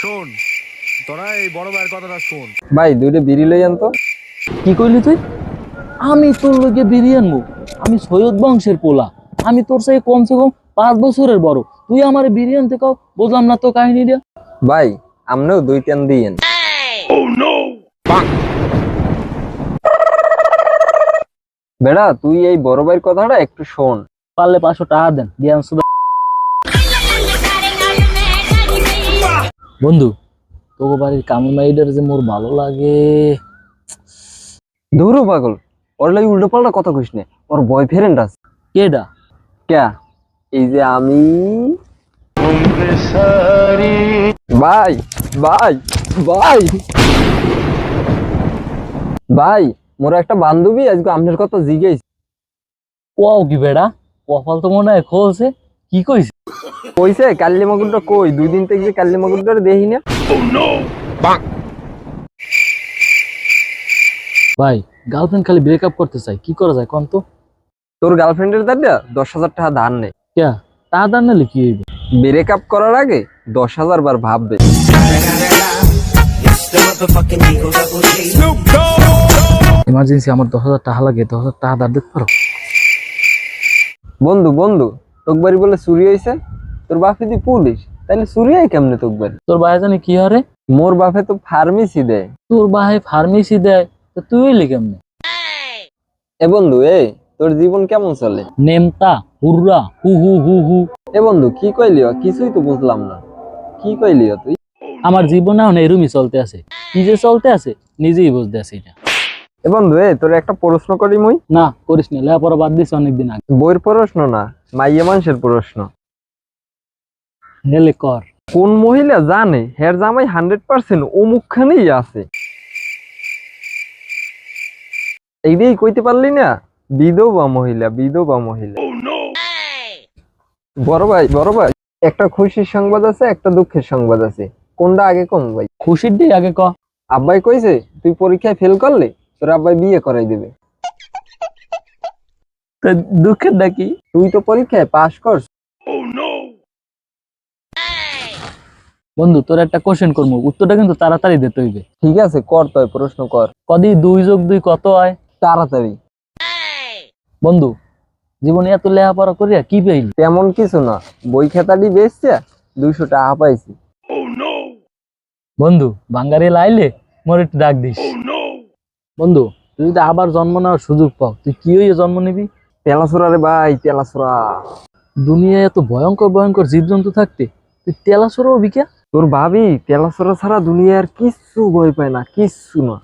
শোন তোরা এই বড় ভাইয়ের কথাটা শোন। ভাই দুইটা বিড়ি লই আনতো। কি কইলি তুই? আমি তোর লগে বিরিয়ান আনব। আমি সৈয়দ বংশের পোলা। আমি তোর সাথে কমসে কম পাঁচ বছরের বড়। তুই আমার বিরিয়ান থেকে বুঝলাম না তো কাহিনীটা ভাই আমনেও দুই টান দিয়েন। বেড়া তুই এই বড় ভাইয়ের কথাটা একটু শোন। পারলে পাঁচশো টাকা দেন জ্ঞান বন্ধু। তোকে বাড়ির কামড় মাইডার যে মোর ভালো লাগে। ধুরু পাগল। ওর লাগি উল্টো পাল্টা কথা কইস নে। ওর বয়ফ্রেন্ড আছে। কেডা? ক্যা? এই যে আমি। ভাই ভাই ভাই। ভাই মোর একটা বান্ধবী আজকে আপনার কথা জিজ্ঞেস। কোয়াও কি বেড়া? কপাল তো মনে হয় খোলছে। কি কইছে? কইছে কাল্লি মাগুরটা কই? দুই দিন থেকে যে কাল্লি মাগুরটা দেখি না। ভাই গার্লফ্রেন্ড খালি ব্রেকআপ করতে চাই কি করা যায় কোন তো? তোর গার্লফ্রেন্ডের দাদা দশ হাজার টাকা ধার নেই ক্যা তা দান নালে কি হইবে? ব্রেকআপ করার আগে দশ হাজার বার ভাববে। ইমার্জেন্সি আমার দশ হাজার টাকা লাগে দশ হাজার টাকা দাঁড় দিতে পারো? বন্ধু বন্ধু তোর বাড়ি বলে চুরি হয়েছে তোর বাপে দি পুলিশ তাহলে চুরি হয় কেমনে তোর বাড়ি? তোর ভাই জানি কি হরে মোর বাপে তো ফার্মেসি দেয়। তোর ভাই ফার্মেসি দেয় তো তুই হইলি কেমনে? এ বন্ধু এ তোর জীবন কেমন চলে? নেমতা হুররা হু হু হু হু এ বন্ধু কি কইলি কিছুই তো বুঝলাম না। কি কইলি তুই? আমার জীবন এখন এরমই চলতে আছে। কি যে চলতে আছে নিজেই বুঝতে আছে এটা। এ বন্ধু এ তোর একটা প্রশ্ন করি মুই? না করিস না লেখাপড়া বাদ দিস অনেকদিন আগে। বইয়ের প্রশ্ন না মাইয়া মানুষের প্রশ্ন। নেলে কর। কোন মহিলা জানে হের জামাই হান্ড্রেড পার্সেন্ট অমুকখানেই আছে? এইটাই কইতে পারলি না? বিধবা মহিলা বিধবা মহিলা। বড় ভাই বড় ভাই একটা খুশির সংবাদ আছে একটা দুঃখের সংবাদ আছে। কোনটা আগে কম ভাই? খুশির দিই আগে ক। আব্বাই কইছে তুই পরীক্ষায় ফেল করলে? তোর আব্বাই বিয়ে করাই দেবে। দুঃখের ডাকি তুই তো পরীক্ষায় পাশ কর বন্ধু তোর একটা কোশ্চেন করব। উত্তরটা কিন্তু তাড়াতাড়ি দিতে হইবে। ঠিক আছে কর তুই প্রশ্ন কর। কদি দুই যোগ দুই কত হয়? তাড়াতাড়ি। বন্ধু জীবনে এত লেখাপড়া করিয়া কি পেইলি? তেমন কিছু না। বই খাতাটি বেচছে দুইশো টাকা পাইছি। বন্ধু বাঙ্গারি লাইলে মোর একটু ডাক দিস। বন্ধু তুই যদি আবার জন্ম নেওয়ার সুযোগ পাও তুই কি হইয়া জন্ম নিবি? তেলাসোরা রে ভাই তেলাসোরা। দুনিয়ায় এত ভয়ঙ্কর ভয়ঙ্কর জীবজন্তু থাকতে তুই তেলা সরো বিকা তোর ভাবি তেলাসোরা ছাড়া দুনিয়ার কিচ্ছু ভয় পায় না কিচ্ছু না।